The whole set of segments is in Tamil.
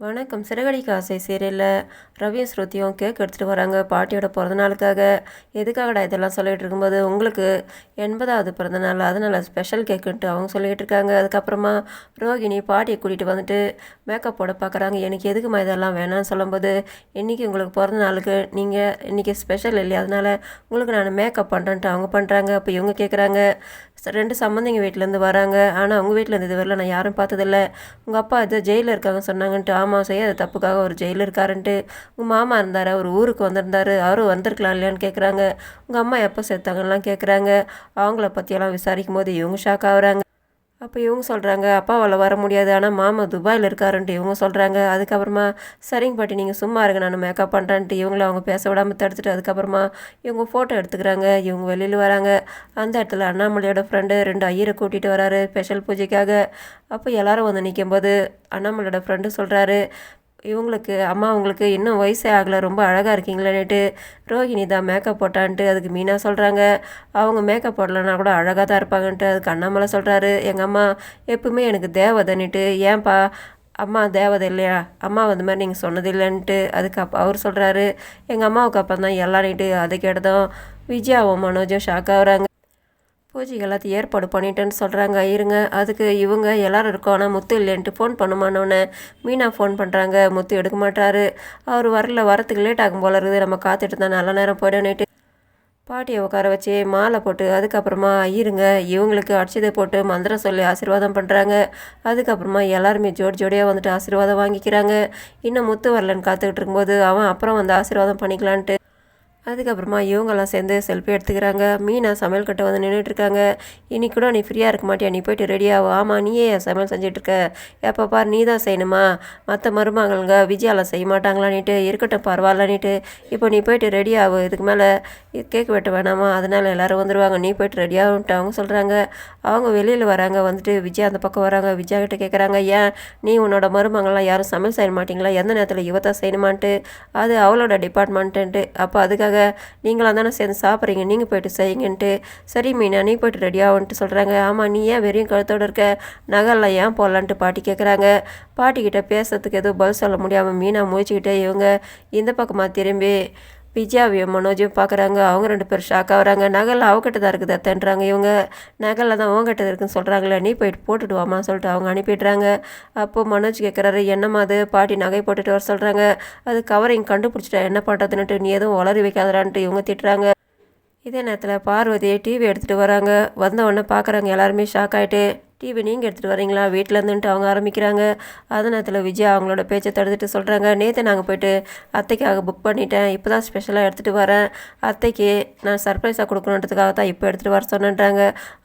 வணக்கம். சிறகடிக்க ஆசை சீரியலில் ரவியும் ஸ்ருதியும் கேக் எடுத்துகிட்டு வராங்க பாட்டியோட பிறந்தநாளுக்காக. எதுக்காகடா இதெல்லாம் சொல்லிகிட்டு இருக்கும்போது உங்களுக்கு எண்பதாவது பிறந்தநாள் அதனால் ஸ்பெஷல் கேக்குன்ட்டு அவங்க சொல்லிகிட்டு இருக்காங்க. அதுக்கப்புறமா ரோகிணி பாட்டியை கூட்டிகிட்டு வந்துட்டு மேக்கப் போட பார்க்குறாங்க எனக்கு எதுக்குமா இதெல்லாம் வேணாம்னு சொல்லும்போது இன்றைக்கி உங்களுக்கு பிறந்த நாளுக்கு நீங்கள் இன்றைக்கி ஸ்பெஷல் இல்லையா? அதனால் உங்களுக்கு நான் மேக்கப் பண்ணுறேன்ட்டு அவங்க பண்ணுறாங்க அப்போ இவங்க கேட்குறாங்க ரெண்டு சம்மந்திங்க வீட்டிலேருந்து வராங்க. ஆனால் உங்கள் வீட்டிலேருந்து இது வரல நான் யாரும் பார்த்ததில்ல. உங்கள் அப்பா இது ஜெயிலில் இருக்காங்க சொன்னாங்கன்ட்டு ஆமாம் செய்ய அது தப்புக்காக ஒரு ஜெயிலில் இருக்காருன்ட்டு. உங்கள் மாமா இருந்தார்? அவர் ஊருக்கு வந்திருந்தார். அவரும் வந்திருக்கலாம் இல்லையான்னு கேட்குறாங்க உங்கள் அம்மா எப்போ சேர்த்தாங்கலாம் கேட்குறாங்க அவங்கள பற்றியெல்லாம் விசாரிக்கும் போது இவங்க ஷாக் ஆகுறாங்க. அப்போ இவங்க சொல்கிறாங்க அப்பாவால் வர முடியாது. ஆனால் மாமா துபாயில் இருக்காருன்ட்டு இவங்க சொல்கிறாங்க அதுக்கப்புறமா சரிங்க பாட்டி நீங்கள் சும்மா இருங்க. நான் மேக்கப் பண்ணுறேன்ட்டு இவங்கள அவங்க பேச விடாமல் தடுத்துட்டு அதுக்கப்புறமா இவங்க ஃபோட்டோ எடுத்துக்கிறாங்க. இவங்க வெளியில் வராங்க. அந்த இடத்துல அண்ணாமலையோட ஃப்ரெண்டு ரெண்டு ஐயரை கூட்டிகிட்டு வராரு. ஸ்பெஷல் பூஜைக்காக. அப்போ எல்லோரும் வந்து நிற்கும்போது அண்ணாமலையோட ஃப்ரெண்டு சொல்கிறாரு இவங்களுக்கு அம்மா அவங்களுக்கு இன்னும் வயசே ஆகலை ரொம்ப அழகாக இருக்கீங்களேன்ட்டு ரோஹிணி தான் மேக்கப் போட்டான்ட்டு அதுக்கு மீனா சொல்கிறாங்க அவங்க மேக்கப் போடலன்னா கூட அழகாக தான் இருப்பாங்கன்ட்டு அதுக்கு அண்ணாமலை சொல்கிறாரு எங்கள் அம்மா எப்பவுமே எனக்கு தேவதைன்னுட்டு ஏன்பா அம்மா தேவதை இல்லையா? அம்மா அந்த மாதிரி நீங்கள் சொன்னது இல்லைன்ட்டு அதுக்கு அப்போ அவர் சொல்கிறாரு எங்கள் அம்மாவுக்கு அப்போ தான் எல்லான்னுட்டு அதை கேட்டதும் விஜயாவும் மனோஜும் ஷாக் ஆகுறாங்க. பூஜைக்கு எல்லாத்தையும் ஏற்பாடு பண்ணிட்டேன்னு சொல்கிறாங்க இருங்க அதுக்கு இவங்க எல்லாரும் இருக்கோம். ஆனால் முத்து இல்லைன்ட்டு ஃபோன் பண்ணுமானோன்னு மீனா ஃபோன் பண்ணுறாங்க முத்து எடுக்க மாட்டாரு. அவர் வரல வரத்துக்கு லேட் ஆகும் போல இருக்குது. நம்ம காத்துட்டு தான் நல்ல நேரம் போயிடணுட்டு பாட்டியை உட்கார வச்சு மாலை போட்டு அதுக்கப்புறமா இருங்க இவங்களுக்கு அடிச்சதை போட்டு மந்திரம் சொல்லி ஆசீர்வாதம் பண்ணுறாங்க அதுக்கப்புறமா எல்லாருமே ஜோடி ஜோடியாக வந்துட்டு ஆசீர்வாதம் வாங்கிக்கிறாங்க. இன்னும் முத்து வரலன்னு காத்துக்கிட்டு இருக்கும்போது அவன் அப்புறம் வந்து ஆசீர்வாதம் பண்ணிக்கலான்ட்டு அதுக்கப்புறமா இவங்கெல்லாம் சேர்ந்து செல்ஃபி எடுத்துக்கிறாங்க. மீனா சமையல் கட்டை வந்து நின்றுட்டுருக்காங்க இன்றைக்கி கூட நீ ஃப்ரீயாக இருக்க மாட்டியா? நீ போயிட்டு ரெடியாகும் ஆமாம் நீயே என் சமையல் செஞ்சிட்ருக்க. எப்போ பார் நீ தான் செய்யணுமா? மற்ற மருமகளுங்க விஜயாலாம் செய்ய மாட்டாங்களான்னுட்டு இருக்கட்டும் பரவாயில்லன்னுட்டு இப்போ நீ போயிட்டு ரெடி ஆகு இதுக்கு மேலே கேக் வெட்ட வேணாமா? அதனால் எல்லோரும் வந்துடுவாங்க நீ போயிட்டு ரெடியாகும்ட்டு அவங்க சொல்கிறாங்க அவங்க வெளியில் வராங்க. வந்துட்டு விஜயா அந்த பக்கம் வராங்க. விஜயா கிட்ட கேட்குறாங்க ஏன் நீ உன்னோட மருமகள்லாம் யாரும் சமையல் செய்ய மாட்டிங்களா? எந்த நேரத்தில் இவத்தான் செய்யணுமான்ட்டு? அது அவளோட டிபார்ட்மெண்ட்டுன்ட்டு அப்போ அதுக்காக நீங்களாம் தானே சேர்ந்து சாப்பிட்றீங்க. நீங்கள் போயிட்டு செய்யுங்கன்ட்டு. சரி மீனா நீ போயிட்டு ரெடியாகுன்ட்டு சொல்கிறாங்க ஆமாம் நீ ஏன் வெறியும் கழுத்தோடு இருக்க? நகரில் ஏன் போடலான்ட்டு பாட்டி கேட்குறாங்க பாட்டிக்கிட்ட பேசுறதுக்கு எதுவும் பதில் சொல்ல முடியாமல் மீனா முழிச்சுக்கிட்டே இவங்க இந்த பக்கமாக திரும்பி விஜயாவையும் மனோஜையும் பார்க்குறாங்க. அவங்க ரெண்டு பேரும் ஷாக் ஆகுறாங்க நகல் அவகிட்ட தான் இருக்குது அத்தன்றாங்க. இவங்க நகலில் தான் உங்ககிட்ட இருக்குன்னு சொல்கிறாங்களே நீ போயிட்டு போட்டுட்டு வாமா சொல்லிட்டு அவங்க அனுப்பிடுறாங்க. அப்போது மனோஜ் கேட்குறாரு என்னம்மா அது? பாட்டி நகை போட்டுட்டு வர சொல்கிறாங்க அது கவரிங் கண்டுபிடிச்சிட்டா என்ன பண்ணுறதுன்னுட்டு நீ எதுவும் வளரி வைக்காதடான்ட்டு இவங்க திட்டுறாங்க. இதே நேரத்தில் பார்வதியை டிவி எடுத்துகிட்டு வராங்க. வந்த உடனே பார்க்குறாங்க. எல்லாருமே ஷாக் ஆகிட்டு டிவி நீங்கள் எடுத்துகிட்டு வரீங்களா? வீட்டில் இருந்துன்ட்டு அவங்க ஆரம்பிக்கிறாங்க. அது நேரத்தில் விஜயா அவங்களோட பேச்சை தடுத்துட்டு சொல்கிறாங்க நேற்று நாங்கள் போயிட்டு அத்தைக்காக புக் பண்ணிட்டேன். இப்போ தான் ஸ்பெஷலாக எடுத்துகிட்டு வரேன். அத்தைக்கு நான் சர்ப்ரைஸாக கொடுக்கணுன்றதுக்காக தான் இப்போ எடுத்துகிட்டு வர சொன்னேன்றாங்க.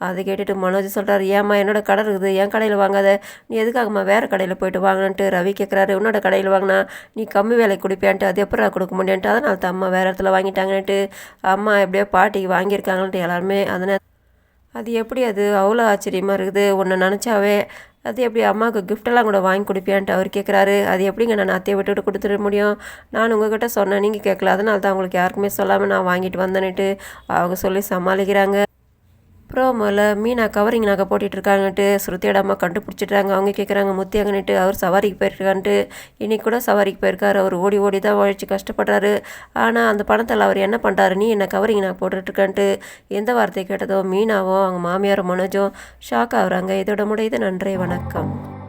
அதை கேட்டுட்டு மனோஜ் சொல்கிறாரு ஏம்மா என்னோடய கடை இருக்குது. என் கடையில் வாங்காத. நீ எதுக்காகம்மா வேறு கடையில் போயிட்டு வாங்கினன்ட்டு ரவி கேட்குறாரு உன்னோட கடையில் வாங்கினா நீ கம்மி விலைக்கு கொடுப்பியான்ட்டு அது எப்போ கொடுக்க முடியான்ட்டு அதனால தான் அம்மா வேறு இடத்துல வாங்கிட்டாங்கன்ட்டு அம்மா எப்படியோ பாட்டிக்கு வாங்கியிருக்காங்கன்ட்டு எல்லாருமே. அதனால் அது எப்படி அது அவ்வளோ ஆச்சரியமாக இருக்குது? ஒன்று நினச்சாவே அது எப்படி அம்மாவுக்கு கிஃப்டெல்லாம் கூட வாங்கி கொடுப்பியான்ட்டு அவர் கேட்குறாரு அது எப்படிங்க நான் அத்தையை விட்டுவிட்டு கொடுத்துட முடியும்? நான் உங்ககிட்ட சொன்னேன் நீங்கள் கேட்கல அதனால தான் உங்களுக்கு யாருக்குமே சொல்லாமல் நான் வாங்கிட்டு வந்தேன்னுட்டு அவங்க சொல்லி சமாளிக்கிறாங்க. ப்ரோமோவில் மீனா கவரிங் நகை போட்டுட்ருக்காங்கன்ட்டு ஸ்ருதியோட அம்மா கண்டுபிடிச்சிட்றாங்க. அவங்க கேட்குறாங்க முத்தியாங்கன்னுட்டு அவர் சவாரிக்கு போயிருக்கான்ட்டு. இன்னைக்கு கூட சவாரிக்கு போயிருக்காரு. அவர் ஓடி ஓடி தான் உழைச்சி கஷ்டப்படுறாரு. ஆனால் அந்த பணத்தில் அவர் என்ன பண்ணுறாரு நீ என்ன கவரிங் நான் போட்டுட்ருக்கான்ட்டு. எந்த வார்த்தை கேட்டதோ மீனாவும் அவங்க மாமியார் மனோஜும் ஷாக் ஆகுறாங்க. இதோட முடியுது. நன்றி வணக்கம்.